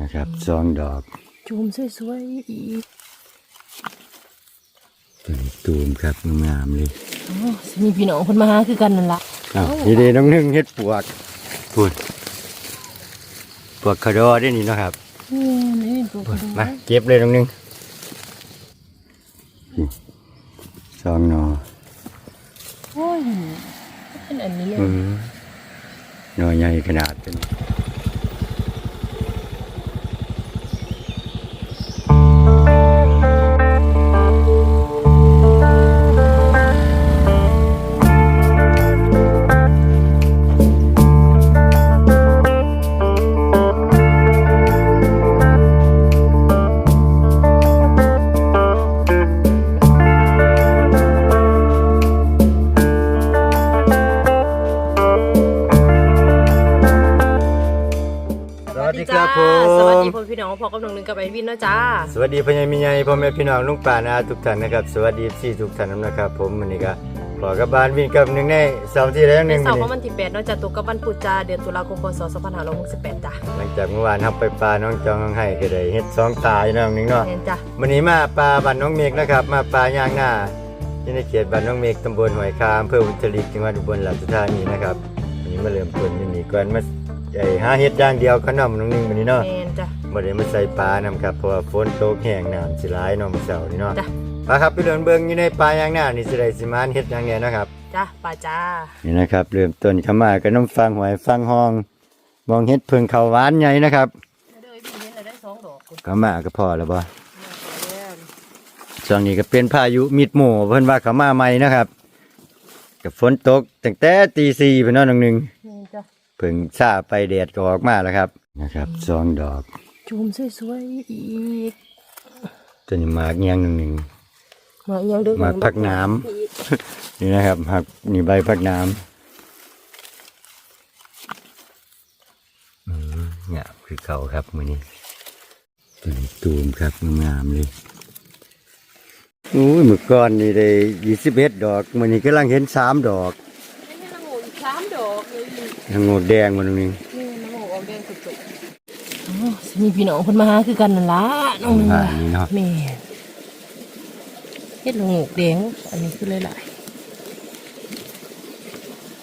นะครับสองดอกจูมสวยๆอีกตัวนี้ตูมครับงามๆเลยอ๋อสิมีพี่น้องคนมาหาคือกันนั่นละอ้าวนี่เด้น้องนึ่งเฮ็ดปวกพูดปวกขะดอได้นี่เนาะครับนี่นี่ตัวกระดูมาเก็บเลยน้องนึ่งนี่สองหนอโอ้ยเป็นอันนี้เลยอืมหนอใหญ่ขนาดเป็น น้องพอกับน้องหนึงกับไอวินเนาะจ้า สวัสดีพ่อใหญ่มีใหญ่พ่อแม่พี่น้องลุงป่านาทุกท่านนะครับ สวัสดีพี่ทุกท่านนะครับ ผมวันนี้ก็ขอกับบ้านวิ่งกับหนึ่งในเสาร์ที่แล้วหในนึ่งเสาร์มื้ขอองวันนี้ที่8เนาะจ้ะตุกกับวันพุธจ้าเดือนตุลาคมพศ2568จ้ะหลังจากเมื่อวานทับไปปลาน้องจองน้องให้ก็ได้เฮ็ดสองตายน้องหนึ่งเนาะแม่นจ้ะวันนี้มาปลาบ้านน้องเมฆนะครับ มาปลาย่างหน้าที่ในเขตบ้านน้องเมฆตำบลห้วยคาอำเภออุตรดิตถ์จังหวัดอุบลราชธานีนะครับวันนี้มาเริ่มต้นที่นี่ก่อนมาไอ้หาเฮ็ดอย่างเดียวขนมน้องหนึ่งวันนี้เนาะแม่นจ้ะ บ่ได้มาใส่ปลานํครับเพราะว่าฝนตกแห้งน้ำสิหลายเนาะมื้อเช้านี่เนาะจ้ะ ปลาครับไปเดินเบิ่งอยู่ในปลาย่างหน้านี่สิได้สิมานเฮ็ดหยังแหน่นะครับ จ้ะป้าจ้า นี่นะครับเริ่มต้นเข้ามาก็น้ำฟังหวยฟังห้อง มองเฮ็ดเพิ่งเขาหวานใหญ่นะครับเด้อพี่เห็นแล้วได้สองดอกคุณเข้ามาก็พอแล้วบ่ช่วงนี้ก็เป็นพายุมิดหมู่เพิ่นว่าเขามาใหม่นะครับกับฝนตกตั้งแต่ตีสี่เพิ่นเนาะน้องหนึงแม่นจ้ะ เพิ่งซาไปแดดก็ออกมาแล้วครับนะครับสองดอก จูมสวยๆอีกตัวนี้หมากเงี้ยงหนึ่งหนึ่งมาอีกอยังเด้อหมากผักน้ำนี่นะครับหักนี่ใบพักน้ำอืมเนี่ยคือเขาครับมือนี้ตัวนี้ตูมครับงามๆเลยโอ้ยเมื่อก่อนนี่ได้ยี่สิบเอ็ดดอกมือนี้กำลังเห็นสามดอกนี่น้ำหมูอีกสามดอกเลยนี่ทั้งหมดแดงมันนึงน้ำหมูออกแดงสุดๆอ๋อ สิมีพี่น้องคนมาหาคือกันนั่นละน้องหนึงผ่าว่ะนนี้เนาะ แม่นเฮ็ดละโงกแดงอันนี้คือหลาย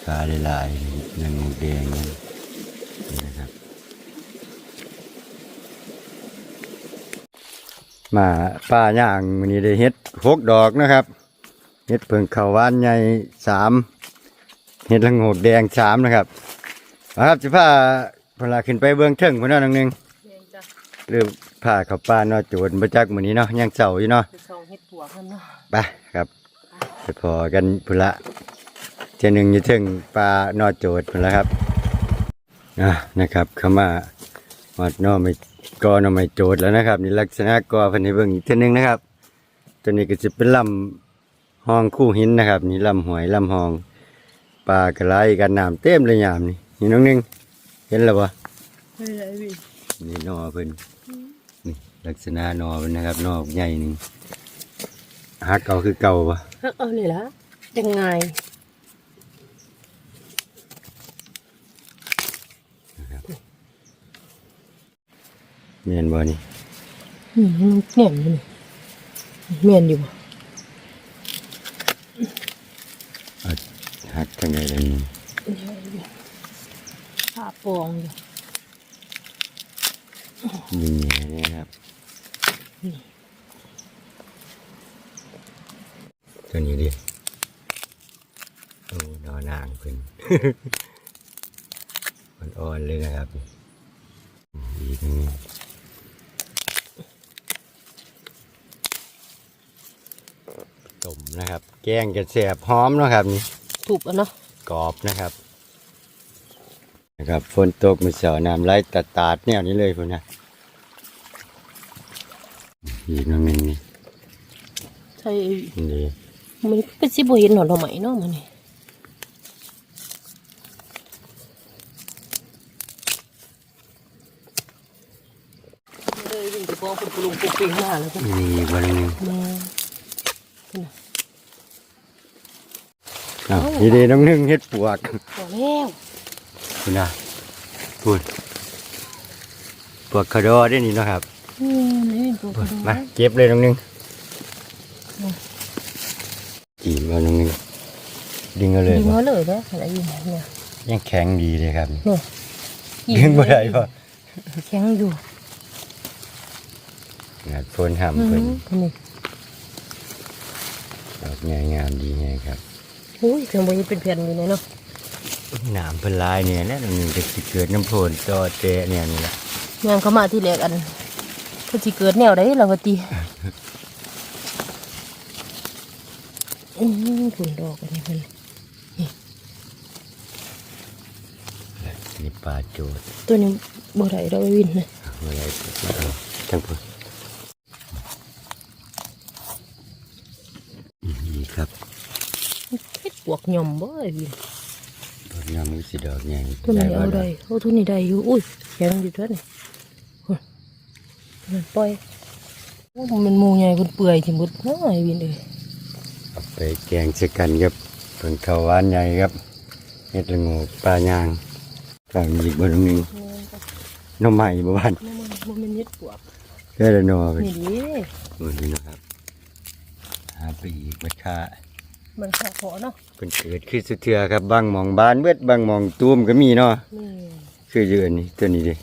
ตาลายๆทั้งหมดแดงนั่นนี่นะครับ มาป้าย่างมันนี้ได้เฮ็ดหกดอกนะครับเฮ็ดเพิ่งเขาวหวานใหญ่สามเฮ็ดละโงกแดงสามนะครับเอาครับจะพา พลาขึ้นไปเบื้องเทิงพนเนาะนังหนึงๆแม่นจ้ะหรือพาเขาป้าเนาะโจรมาจากมื้อนี้เนาะยังเสาอยู่เนาะคือซองเฮ็ดปวกนั่นเนาะไปครับไปพอกันพุ่นละเจาหนึ่งอยู่เทิงปลานอโจดพุ่นละครับอะนะครับเข้ามาวัดนอไม่กอนอไม่โจดแล้วนะครับ นี่ลักษณะกอเพันให้เบิ่งอีกเท่านึงนะครับ ตัวนี้ก็จะเป็นลำห้องคู่หินนะครับ นี่ลำหวยลำห้องปลากระไรกันน้ำเต็มเลยยามนี่นี่น้องหนึงเห็นแล้วปะเฮ้ยไอ้พี่นี่นอเพิ่นนี่ลักษณะนอเพิ่นนะครับนอใหญ่หนึ่งหักเอาคือเก่าปะฮักเอาเลยละยังไงเมียนบ่นี่อืมแน่นอยู่นี่แม่นอยู่บ่หักทางไหนเลยนี่ ผ้าปองอยู่ยิงอย่างนี้ครับ ตัวนี้ดิโอ้ดอนางเพิ่นมันอ่อนเลยนะครับดีตรงนี้ต้มนะครับ แกงจะแสบหอมเนาะครับนี่ถูกอะเนาะกรอบนะครับ นะครับฝนตกมือเสาน้ำไหลตัดตาดๆแนวนี้เลยพุ่นนะอีกน้องหนึงนี่ใช่นี่มันก็สิบ่เห็นหนอนดอกไม้เนาะมันนี่เลยวิ่งไปกองคุณปลุงปุกปิงมาแล้วก็นี่อีกวันหนึงแม่อ้าวนี่ดีน้องหนึงเฮ็ดปวกบอกแล้ว พุ่นนะพูดปวกคาดอได้นี่เนาะครับอืมนี่ตัวกระโดดมาเก็บเลยน้องหนึงจีบมาน้องหนึงดึงเอาเลยดึงบ่มาเลยนะอะไรอยู่เนี่ยยังแข็งดีเลยครับเนี่ยดึงบ่ได้ป่ะแข็งอยู่งานโฟนห้ามอืเพิ่นมนี่ดอกใหญ่งามดีไงครับอุ้ยเครื่องบริเป็นแผ่นอยู่เลยเนาะ หนามเพิ่นลายเนี่ยแหล้วน้องหนึงจะสิเกิดน้ำโพนต่อเตะเนี่ยนี่แหละงานเขามาที่แรกอันเขาสิเกิดแนวได้เราก็ตีอืมผลดอกอันนี้เพิ่นนี่ปลาโจดตัวนี้บ่ได้ดอกไอ้วินนะอะไรเอาทั้งพุ่นนี่ครับเฮ็ดปวกหย่อมบ่ไอ้วิน ดอกงามมันสิดอกใหญ่ตัวนี้เอาได้เอาตัวนี้ได้อยู่อุ้ยแข็งอยู่ตัวนี้โอ้ยมันปล่อยโอ้มันมูใหญ่คนเปื่อยจิมุดน้อยวินเอ้ยเอาไปแกงใส่กันครับเพิ่นข้าวหวานใหญ่ครับเฮ็ดละงูปลายางกลางอีกบ่ตรงนี้หน้ำใหม่บ้านมันมันมันเฮ็ดปวกแค่ละนอไปนี่ดิมื้อนี้นะครับหาไปอีกบัดค่า มันขาขอเนาะเพิ่นเกิดขึ้นสุดเทื่อครับบางหมองบ้านเบิดบางหมองตูมก็มีเนาะนี่คืออยู่อันนี้ตัวนี้ดิ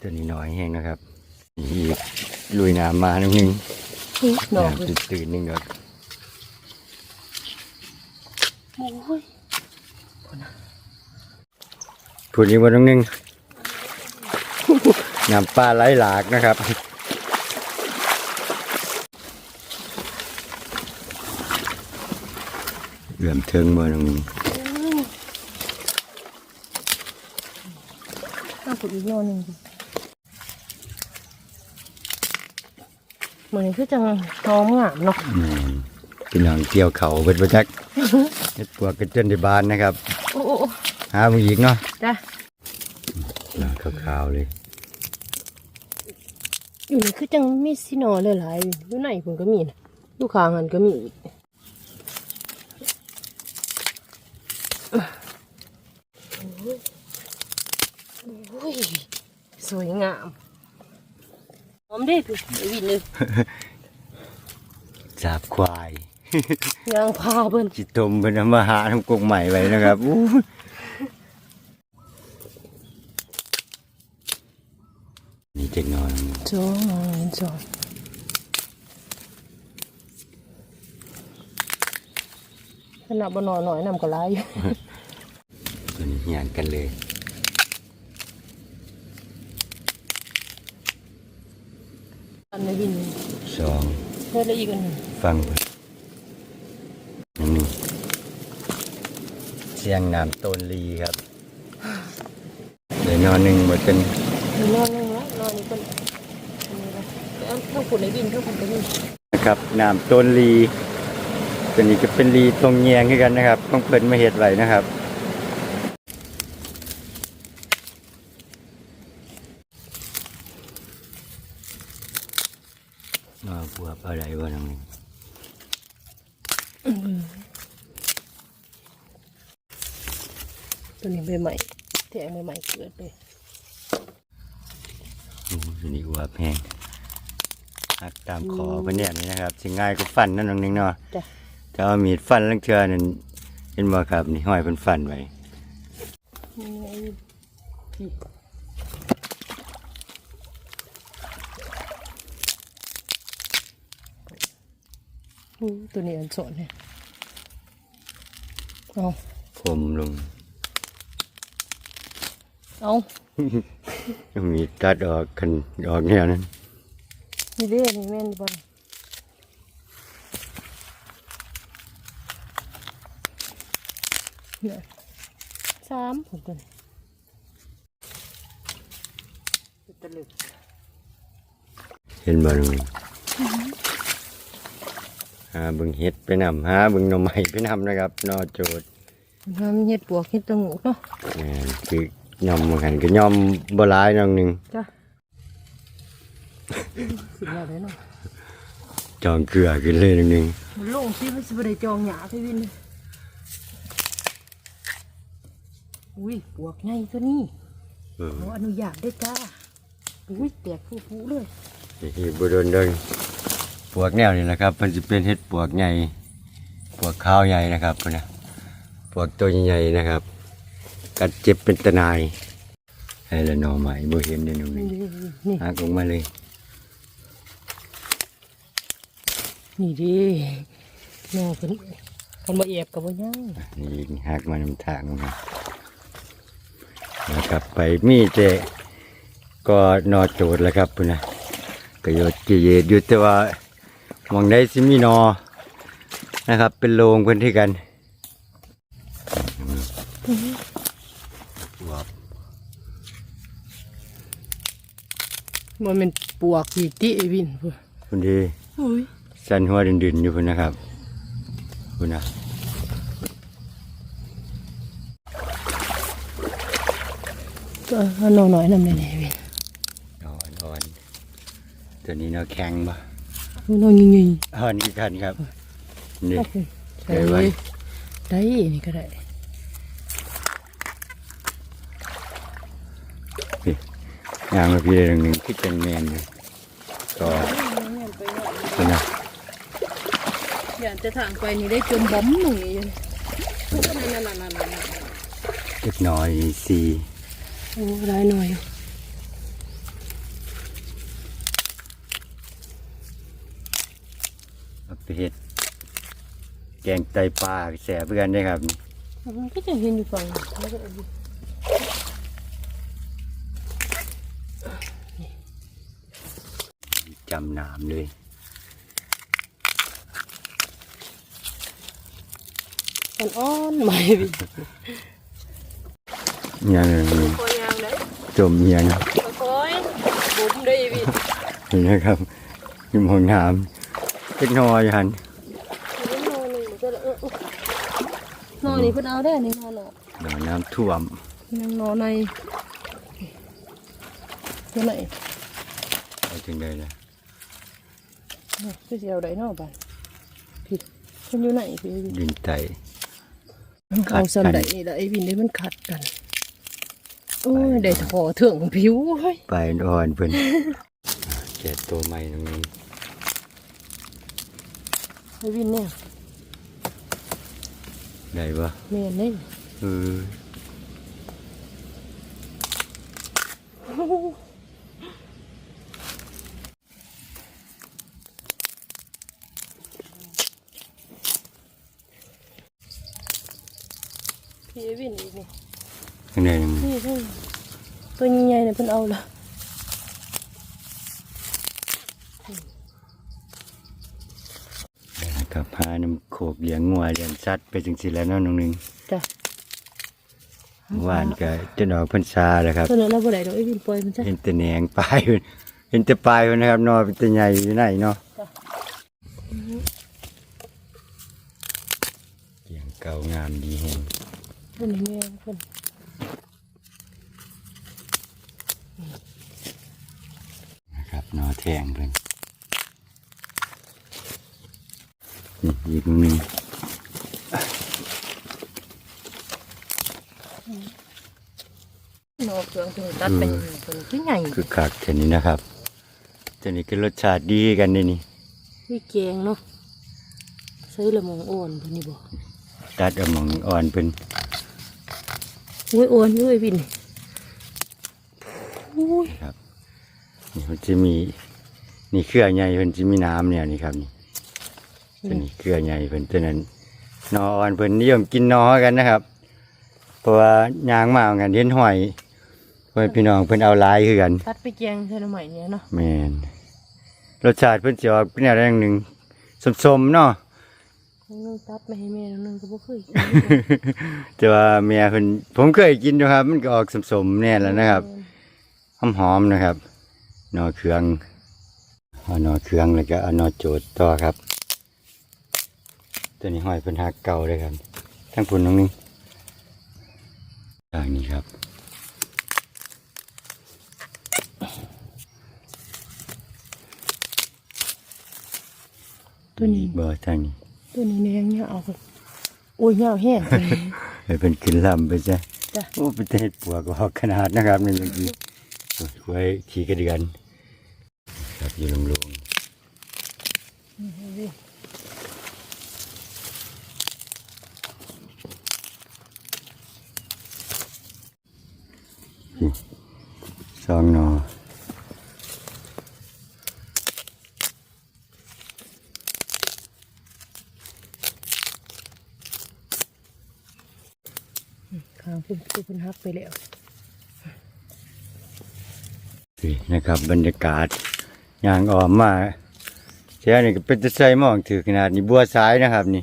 ตัวนี้น้อยแห้งนะครับนี่อีกลุยน้ำมาหนึ่งหนึงนี่ดอกน้ำเลยตื่นๆหนึงครับโอ้ยพูดอีกวันนึงน้ำปลาไหลหลากนะครับ เหลื่อมเทิงมาตรงนี้น่าปวดอีกนอนหนึ่งดิเหมือนคือจังหอมงามเนาะอืมพี่น้องเกี่ยวเขาเบิดประจักเฮ็ดปวกกระเจนในบ้านนะครับโอ้โอ้โอ้หาผู้หญิงเนาะจ้ะหน้าขาวๆเลย อยู่นี่คือจังมีสินอหลายๆอยู่อยู่ไหนผมก็มีนะอยู่ข้างหันก็มี อีกโอ้ยสวยงามหอมเด้พี่ไอ้วินเลยจาบควายยางพาเบิ่นจิตตมเป็นเอามาหาทำกรงใหม่ไว้นะครับอู้นี่เจ็กนอนสองสองขนาดบ่นอนหน่อยน้ำก็ไหลายอยู่ตัวนี้หยานกันเลย อันนี้วินสองเฮ้ยแล้วอีกอันหนึ่งฟังเพิ่นอันนี้เสียงน้ำต้นลีครับเดี๋ยวนอนหนึ่งหมดกันมีนอนหนึ่งล้วนอนอีกคนอันนี้ละแต่อันทั้งขุนในวินทั้งขุนในวินนะครับน้ำต้นลีตัวนี้จะเป็นลีตรงแยงคือกันนะครับต้องเพิ่นมาเห็ดไว้นะครับ มาบวบ อะไรวะน้องนี่ตัวนี้ใบใหม่แถมใบใหม่เกิดเลยโอ้ตัวนี้บวบแห้งหักตามคอเพิ่นเนี่ยนี่นะครับสิง่ายก็ฟันนั่นน้องนึงเนาะจ้ะถ้าเอามีดฟันลังเทือนั่นเห็นบ่ครับ นี่ห้อยเพิ่นฟันไว้ นี่ไงพี่อู้ ตัวนี้อันสอนเนี่ยเอาคมลง เอาเอามีดตัดออกกันออกแนวนั้นนี่เด้นี่แม่นบอลเนี่ยสามผมตัวนี้ตะลึกเห็นบ่น้องนี่หาเบิ่งเห็ดไปนำหาเบิ่งหน่อไม้ไปนำนะครับนอโจดทำเห็ดปวกเห็ดตะงูกเนาะแม่นคือย่อมเหมือนกันก็ย่อมบ่หลายน้องหนึงจ้ะสิแล้วเลยเนาะจองเกลือขึ้นเลยน้องหนึงมันโล่งสิมันสิบได้จองหยาพี่วินเลยอุ้ยปวกไงตัวนี้ออขออนุญาตด้วยจ้าอุ้ยแตกฟูๆเลยนี่บุโดนเดิน ปวกแนวนี่นะครับมันจะเป็นเห็ดปวกใหญ่ปวกขาวใหญ่นะครับพุ่นนะปวกตัวใหญ่ๆนะครับ กัดเจ็บเป็นตะนายให้ละหนอใหม่บ่เห็นเด้อหนูนี่นี่หักออกมาเลย นี่ดินอเพิ่นคันมาเอียบกับบ่ยังนี่หักมานำทางมานะครับไปมีเจก็นอโจดแล้วครับพุ่นนะกระโยดกิเยดอยู่แต่ว่า มองได้สิมีนอนะครับ เป็นโรงเพื่นที่กันวับมันเป็นปวกสีติไอ้วินพุ่นคุณดีอุ้ยสันหัวดินๆอยู่พุ่นนะครับพุ่นนะก็เอานอน้อยนำได้ๆวินนอนอ่อนๆตัวนี้เนาะแข็งปะ เอนยิงอ่อนอีกกันครับ นี่ใส่ไว้ได้นี่ก็ได้ยางมาพี่ได้หนึ่งหนึ่งคิดเป็นแมนเลยก็พุ่นนะอยากจะทางไปนี่ได้จม bomb หนุ่ยอยู่นั่นๆๆเล็กน้อยสีๆโอ้ได้หน่อย เอาไปเห็ด แกงไตปลาแสบเพื่อนได้ครับนี่มันก็จะเห็นอยู่ฝั่งแล้วก็เอาอยู่จำหนามเลยอ่อนๆใหม่วินอย่างหนึ่งคอยยางเลยจมเมียนะคอยบุ๋มได้วินเห็นไหมครับอยิมห้องน้ำเล็กน้อยหันนอนนี่ก็เออ นอนนี่เพิ่นเอาได้นี่นอนเนาะหนอนน้ำท่วมยังนอนในตัวไหนไปถึงได้เลยคือสิเอาได้เนาะบัดผิดเพิ่นอยู่ไหนพี่วินดินไตขัเอาดกันซ้ำได้นี่ละไอ้วินได้มันขัดกันโอ้ยได้ถอเถึงผิวไปอ่อนเพิ่นแกะตัวใหม่ตรงนี้ไอ้วินเนี่ย ได้ปะแม่นเด้เออพี่ไอ้วินอีกนี่ข้างในยังนี่เพิ่นตัวใหญ่ๆเนี่ยเพิ่นเอาละ นะ ครับพาน้ำโขกเลี้ยงงัวเลี้ยงสัตว์ไปจังสิแล้วเนาะน้องหนึงจ้ะหวานก็จะดอกพรรษาแล้วครับตัวนั้นเราบ่ได้ดอกไอ้วินปล่อยมันจ้ะเห็นแต่แหนงปลายเพิ่นเห็นแต่ปลายเพิ่นนะครับนอเป็นแต่ใหญ่อยู่ไหนเนาะเกียงเก่างามดีแฮงตัวนี้แม่เพิ่นนะครับนอแทงเพิ่น นี่อีกหนึงนอกเครื่องเพิ่นตัดไปเพิ่นคือใหญ่คือคักแค่นี้นะครับตัวนี้คือรสชาติดีกันนี่นี่นี่แกงเนาะใส่ละมองอ่อนเพิ่นนี่บ่ตัดเอามองอ่อนเพิ่นโอ้ยอ่อนอยู่ไอ้วินโอ้ยครับนี่มันจะมีนี่เครือใหญ่เพิ่นจะมีน้ำเนี่ยนี่ครับนี่ ตัวนี้เครือใหญ่เพิ่นตัวนั้นนออ่อนเพิ่นนิยมกินนอกันนะครับเพราะว่ายางมาเอากันเห็นหอยเพื่อนพี่น้องเพิ่นเอาหลายคือกันตัดไปแกงใส่ละใหม่เนี่ยเนาะแม่นรสชาติเพิ่นสิออกเป็นอะไรอย่างหนึ่งสมๆเนาะนึงตัดมาให้แม่นึงก็บ่เคยกินแต่ว่าเมียเพิ่นผมเคยกินอยู่ครับ มันก็ออกสมๆแน่แล้วนะครับหอมๆนะครับหนอเครื่องเอาหนอเครื่องแล้วก็เอาหนอโจดต่อครับ ตัวนี้ห้อยเป็นหักเก่าเลยครับ ทั้งพุ่นน้องนึงทางนี้ครับตัวนี้บ่ทางนี้ตัวนี้แดงเนี่ยเอาโอ้ยยาวแห้งให้เป็นขึ้นลำไปจ้ะจ้ะจ้ะโอ้เป็นเห็ดปวกออกขนาดนะครับนี่เมื่อกี้ไว้ขี่กระเดือนครับอยู่ลงลง ซองหนอข้างพุ่นพุ่นพุ่นฮักไปแล้วนี่นะครับบรรยากาศย่างออมมาแค่นี้ก็เป็นตะไซมองถือขนาดนี้บัวซ้ายนะครับนี่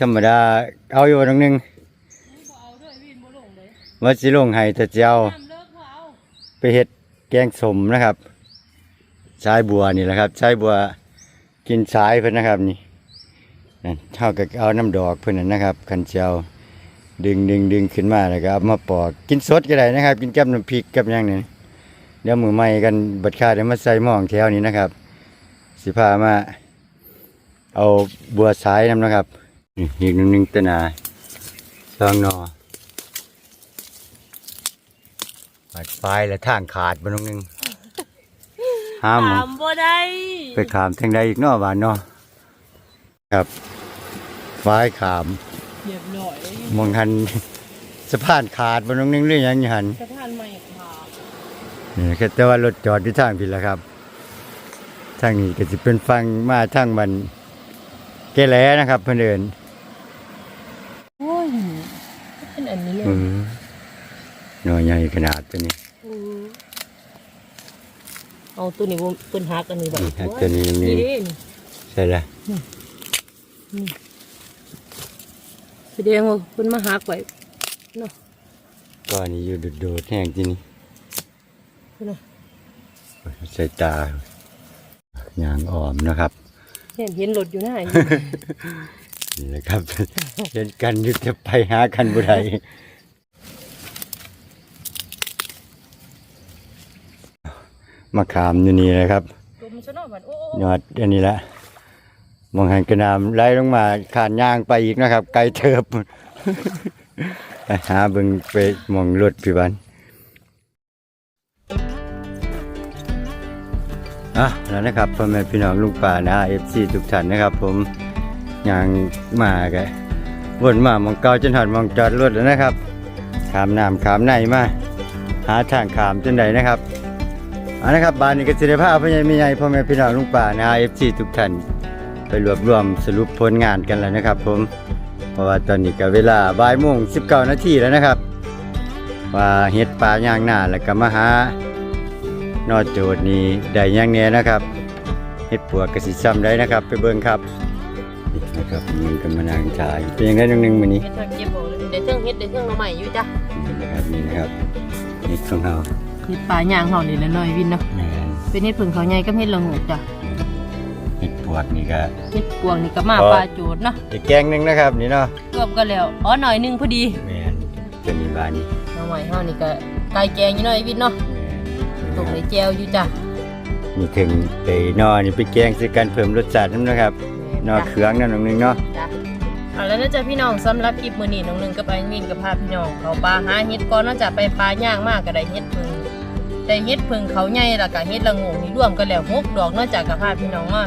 ธรรมดาเอาอยู่ตรงนึง ว่าสิลงให้แต่เจ้าไปเฮ็ดแกงสมนะครับสายบัวนี่แหละครับสายบัวกินสายเพิ่นนะครับนี่นั่นเท่ากับเอาน้ำดอกเพิ่นนั่นะครับคันเจ้าดึงดึงดึงขึ้นมาแล้วก็เอามาปอกกินสดก็ได้นะครับ กินกับน้ำพริกกับอย่างนี้เดี๋ยวมือใหม่กันบัดค่าเดี๋ยวมาใส่หม้องแถวนี้นะครับ สิพามา เอาบัวสายน้ำนะครับนี่อีกหนึ่งหนึ่งตนาซองนอ ปัดไฟแล้วทางขาดบนงหนึงห้ามหมถามบ่ได้ไปขามทางใดอีกเนอบานเนาะครับไฟขามเรียบร้อยมองหันสะพานขาดบนตรงนึงหรือยังอยู่หันสะพานใหม่ขาดนี่แค่แต่ว่ารถจอดที่ทางผิดแล้วครับทางนี้ก็จะเป็นฟังมาทางมันแก่แหล้นะครับเพื่อนเดิน โอ้ยเป็นอันนี้เลย อือห น่อยใหญ่ขนาดตัวนี้อือเอาตัวนี้บ่เพิ่นฮักอันนี้บัดนี่ฮักตัวนี้นี่นี่เด้นี่ใช่ละแสดงว่าเพิ่นมาฮักไว้เนาะก็อันนี้อยู่โดดๆแห้งที่นี่เพิ่นน่ะใส่ตาอยางอ่อมนะครับเห็นเห็นรถอยู่หน้าอยู่นี่แหละครับ เห็นกันอยึดจะไปหากันบุได มาขามอยู่นี่นะครับลมซะเนาะบัดโอ้ยอดอันนี้ละมองหันกระนามไล่ลงมาขานย่างไปอีกนะครับ ไกลเทิบไปหาเบิ่งไปมองรถพี่บันอะแล้วนะครับพ่อแม่พี่น้องลูกป่านะเอฟซีทุกท่านนะครับ ผมย่างมาแกวนมามองเก่าจนหันมองจอดรถแล้วนะครับขามน้ำขามในมาหาทางขามจนใดนะครับ เอานะครับบานนี้ก็สิได้พาพ่อใหญ่แม่ใหญ่พ่อแม่พี่น้องลุงป่านะเอฟซีทุกท่านไปรวบรวมสรุปผลงานกันแล้วนะครับ ผมเพราะว่าตอนนี้ก็เวลาบ่ายโมงสิบเก้านาทีแล้วนะครับ ว่าเฮ็ดปลาย่างหน้าแล้วก็มาหานอโจทย์นี้ได้ย่างแหน่นะครับเฮ็ดปวกกระสิซ้ำได้นะครับ ไปเบิ่งครับนี่นะครับมันก็มานั่งถ่ายเป็นยังไงน้องหนึงมื้อนี้เฮ็ดทางเก็บบ่เลยได้เทิงเฮ็ดได้เทิงหน่อใหม่อยู่จ้ะนี่นะครับนี่นะครับเฮ็ดของเรา เฮ็ดปลาย่างเฮานี่ละน้อยวินเนาะแม่นเป็นเฮ็ดผึ่งเขาใหญ่กับเฮ็ดละโงกจ้ะเฮ็ดปวกนี่ก็เฮ็ดกวางนี่ก็มาปลาโจดเนาะอีกแกงหนึงนะครับนี่เนาะเกือบก็แล้วอ๋อหน่อยหนึงพอดีแม่นจะมีบานนี่หน่อใหม่เฮานี่ก็ไก่แกงอยู่หน่อยวินเนาะแม่นตรงในแจวอยู่จ้ะมีถึงไปนอนี่ไปแกงใส่กันเพิ่มรสชาตินำนะครับนอเครื่องนั่นน้องหนึงเนาะ จ้ะเอาแล้วนะจ๊ะพี่น้องสำหรับคลิปมื้อนี้น้องหนึงก็ไปวินกับพาพี่น้องเขาปลาหาเฮ็ดก่อนเนาะจ้ะไปปลาย่างมากก็ได้เฮ็ดผึ่ง ได้เฮ็ดผึ่งเขาใหญ่แล้วก็เฮ็ดละงกนี่รวมกันแล้วหกดอกนาะจ้ะกับพาพี่น้องมา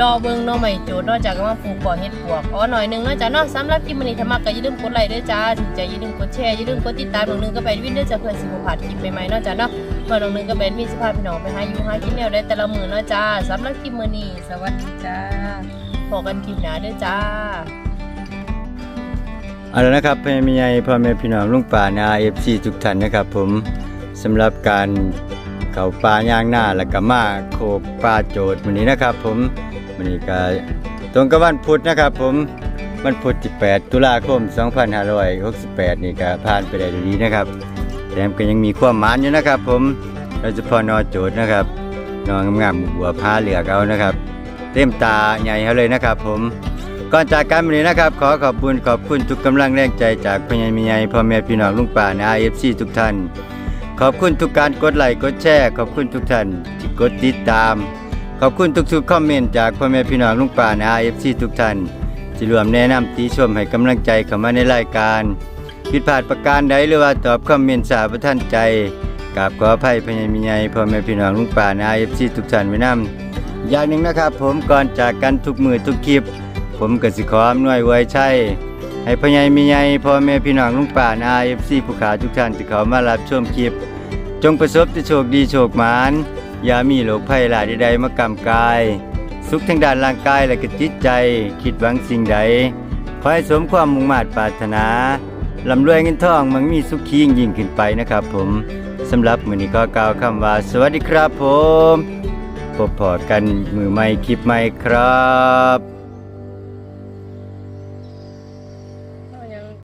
รอเบิ่งน่องใหม่โจดเนาะจ้ะก็มาปลูกก่อเฮ็ดปวกอ๋อหน่อยนึงนาะจ้ะเนาะสำหรับคลิปมื้อนี้ถ้ามักก็อย่าลืมกดไลค์ด้วยจ้าถึงใจอย่าลืมกดแชร์อย่าลืมกดติดตามน้องหนึงก็ไปวินเด้อจ้ะเพื่อสิบ่พลาดคลิปใหม่ๆนาะจ้ะเนาะเมื่อน้องหนึงก็เป็นมีสภาพพี่น้องไปหาอยู่หากินแนวได้แต่ละมือนาะจ้าสำหรับคลิปมื้อนี้สวัสดีจ้าพบกันคลิปหน้าด้อจ้าเอาละนะครับพ่ม่ใหญ่พ่อแม่พี่น้องลุงป่านาเอฟซีทุกท่านนะครับผม สำหรับการเข่าปลาย่างหน้าแล้วก็มาโคกปลาโจดวันนี้นะครับ ผมวันนี้ก็ตรงกับวันพุธนะครับ ผมวันพุธที่ 8 ตุลาคม 2568 นี่ก็ผ่านไปได้ดีนะครับแถมก็ยังมีความมานอยู่นะครับ ผมโดยเฉพาะนอโจดนะครับนองงามๆบัวผ้าเหลือกเอานะครับ เต็มตาใหญ่เขาเลยนะครับ ผมก่อนจากกันวันนี้นะครับ ขอขอบคุณขอบคุณทุกกำลังแรงใจจากพญ่แม่ใหญ่พ่อแม่พี่น้องลุงป่าใน IFC ทุกท่าน ขอบคุณทุกการกดไลค์กดแชร์ขอบคุณทุกท่านที่กดติดตาม ขอบคุณทุกๆคอมเมนต์จากพ่อแม่พี่น้องลุงป่าใน IFC ทุกท่านที่รวมแนะนำติชมให้กำลังใจเข้ามาในรายการผิดพลาดประการใดหรือว่าตอบคอมเมนต์สาประท่านใจกราบขออภัยพญามิใหญ่พ่อแม่พี่น้องลุงป่านา FC ทุกท่านไว้นํอย่างหนึ่งนะครับ ผมก่อนจากกันทุกมือทุกคลิป ผมก็สิขออำนวยไว้ใช่ให้พ่อใหญ่มีใหญ่พ่อแม่พี่น้องลุงป่านา FC ผู้ขาทุกท่านที่เขามารับชมคลิป จงประสบแต่โชคดีโชคหมาน อย่ามีโรคภัยหลายใดๆมากำกาย สุขทั้งด้านร่างกายและก็จิตใจ คิดหวังสิ่งใด ขอให้สมความมุ่งมา่ปรารถนาลำรวยเงินทองมันมีสุขยิ่งยิ่งขึ้นไปนะครับผมสำหรับมือนี้ก็กล่าวคำว่า สวัสดีครับผม พบพอกันมือใหม่คลิปใหม่ครับ